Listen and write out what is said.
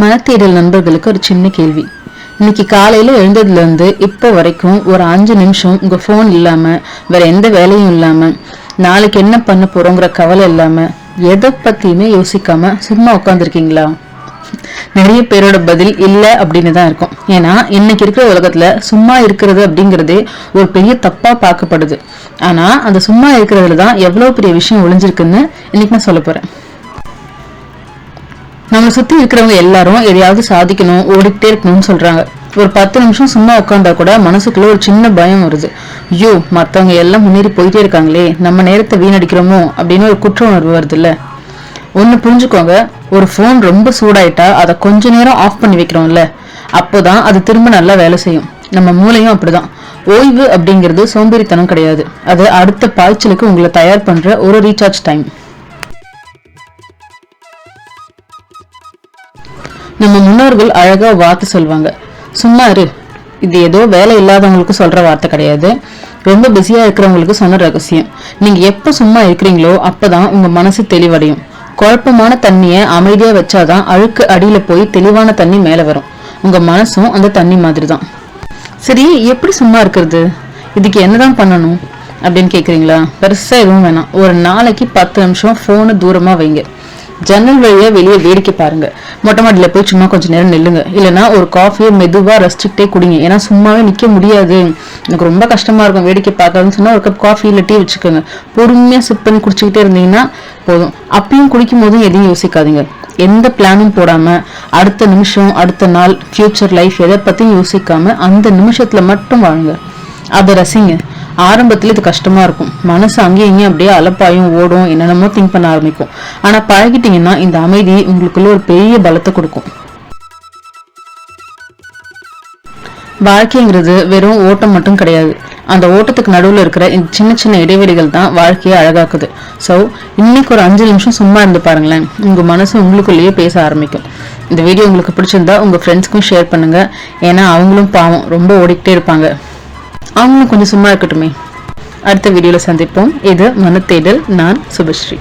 மனத்தேடல் நண்பர்களுக்கு ஒரு சின்ன கேள்வி. இன்னைக்கு காலையில எழுந்ததுல இருந்து இப்போ வரைக்கும் ஒரு அஞ்சு நிமிஷம் உங்க ஃபோன் இல்லாம வேற எந்த வேலையும் இல்லாம நாளைக்கு என்ன பண்ண போறோங்கிற கவலை இல்லாம எதை பத்தியுமே யோசிக்காம சும்மா உட்காந்துருக்கீங்களா நிறைய பேரோட பதில் இல்லை அப்படின்னு தான் இருக்கும். ஏன்னா இன்னைக்கு இருக்கிற உலகத்துல சும்மா இருக்கிறது அப்படிங்கிறதே ஒரு பெரிய தப்பா பார்க்கப்படுது. ஆனா அந்த சும்மா இருக்கிறதுல தான் எவ்வளவு பெரிய விஷயம் ஒளிஞ்சிருக்குன்னு இன்னைக்கு நான் சொல்ல போறேன். நம்மளை சுத்தி இருக்கிறவங்க எல்லாரும் எதையாவது சாதிக்கணும் ஓடிக்கிட்டே இருக்கணும்னு சொல்றாங்க. ஒரு பத்து நிமிஷம் சும்மா உட்காந்தா கூட மனசுக்குள்ள ஒரு சின்ன பயம் வருது. ஐயோ மத்தவங்க எல்லாம் முன்னேறி போயிட்டே இருக்காங்களே நம்ம நேரத்தை வீணடிக்கிறோமோ அப்படின்னு ஒரு குற்ற உணர்வு வருது இல்லை ஒன்று புரிஞ்சுக்கோங்க ஒரு ஃபோன் ரொம்ப சூடாயிட்டா அதை கொஞ்ச நேரம் ஆஃப் பண்ணி வைக்கிறோம்ல அப்போதான் அது திரும்ப நல்லா வேலை செய்யும். நம்ம மூளையும் அப்படிதான். ஓய்வு அப்படிங்கிறது சோம்பேறித்தனம் கிடையாது. அது அடுத்த பாய்ச்சலுக்கு உங்களை தயார் பண்ற ஒரு ரீசார்ஜ் டைம் நம்ம முன்னோர்கள் அழகாக வார்த்தை சொல்லுவாங்க சும்மா இரு. இது ஏதோ வேலை இல்லாதவங்களுக்கு சொல்கிற வார்த்தை கிடையாது. ரொம்ப பிஸியாக இருக்கிறவங்களுக்கு சொன்ன ரகசியம். நீங்கள் எப்போ சும்மா இருக்கிறீங்களோ அப்போ தான் உங்கள் மனசு தெளிவடையும். குழப்பமான தண்ணியை அமைதியா வச்சாதான் அழுக்கு அடியில் போய் தெளிவான தண்ணி மேலே வரும். உங்கள் மனசும் அந்த தண்ணி மாதிரி தான் சரி எப்படி சும்மா இருக்கிறது? இதுக்கு என்னதான் பண்ணணும்? அப்படின்னு கேட்குறீங்களா பெருசாக எதுவும் வேணாம். ஒரு நாளைக்கு பத்து நிமிஷம் ஃபோனு தூரமாக வைங்க. ஜன்னல் வழியாக வெளியே வேடிக்கை பாருங்க. மொட்டை மாடியில் போய் சும்மா கொஞ்ச நேரம் நில்லுங்க. இல்லைன்னா ஒரு காஃபியை மெதுவாக ரசிச்சுக்கிட்டே குடிங்க. ஏன்னா சும்மாவே நிற்க முடியாது. எனக்கு ரொம்ப கஷ்டமாக இருக்கும் வேடிக்கை பார்க்காதுன்னு சொன்னால் ஒரு கப் காஃபி இல்லை டீ வச்சுக்கோங்க. பொறுமையாக சிப் பண்ணி குடிச்சுக்கிட்டே இருந்தீங்கன்னா போதும். அப்பயும் குடிக்கும் போதும் எதையும் யோசிக்காதீங்க. எந்த பிளானும் போடாம அடுத்த நிமிஷம் அடுத்த நாள் ஃபியூச்சர் லைஃப் எதை பற்றியும் யோசிக்காம அந்த நிமிஷத்தில் மட்டும் வாழுங்க. அதை ரசிங்க. ஆரம்பத்தில் இது கஷ்டமாக இருக்கும். மனசு அங்கேயும் இங்கேயும் அப்படியே அலப்பாயும் ஓடும் என்னென்னமோ திங்க் பண்ண ஆரம்பிக்கும். ஆனால் பழகிட்டிங்கன்னா இந்த அமைதி உங்களுக்குள்ள ஒரு பெரிய பலத்தை கொடுக்கும். வாழ்க்கைங்கிறது வெறும் ஓட்டம் மட்டும் கிடையாது. அந்த ஓட்டத்துக்கு நடுவில் இருக்கிற இந்த சின்ன சின்ன இடைவெளிகள் தான் வாழ்க்கையை அழகாக்குது. ஸோ இன்னைக்கு ஒரு அஞ்சு நிமிஷம் சும்மா இருந்து பாருங்களேன். உங்கள் மனசு உங்களுக்குள்ளேயே பேச ஆரம்பிக்கும். இந்த வீடியோ உங்களுக்கு பிடிச்சிருந்தா உங்க ஃப்ரெண்ட்ஸ்க்கும் ஷேர் பண்ணுங்க. ஏன்னா அவங்களும் பாவம் ரொம்ப ஓடிக்கிட்டே இருப்பாங்க. அவங்களும் கொஞ்சம் சும்மா இருக்கட்டுமே. அடுத்த வீடியோவில் சந்திப்போம். இது மனத்தேடல் நான் சுபஸ்ரீ.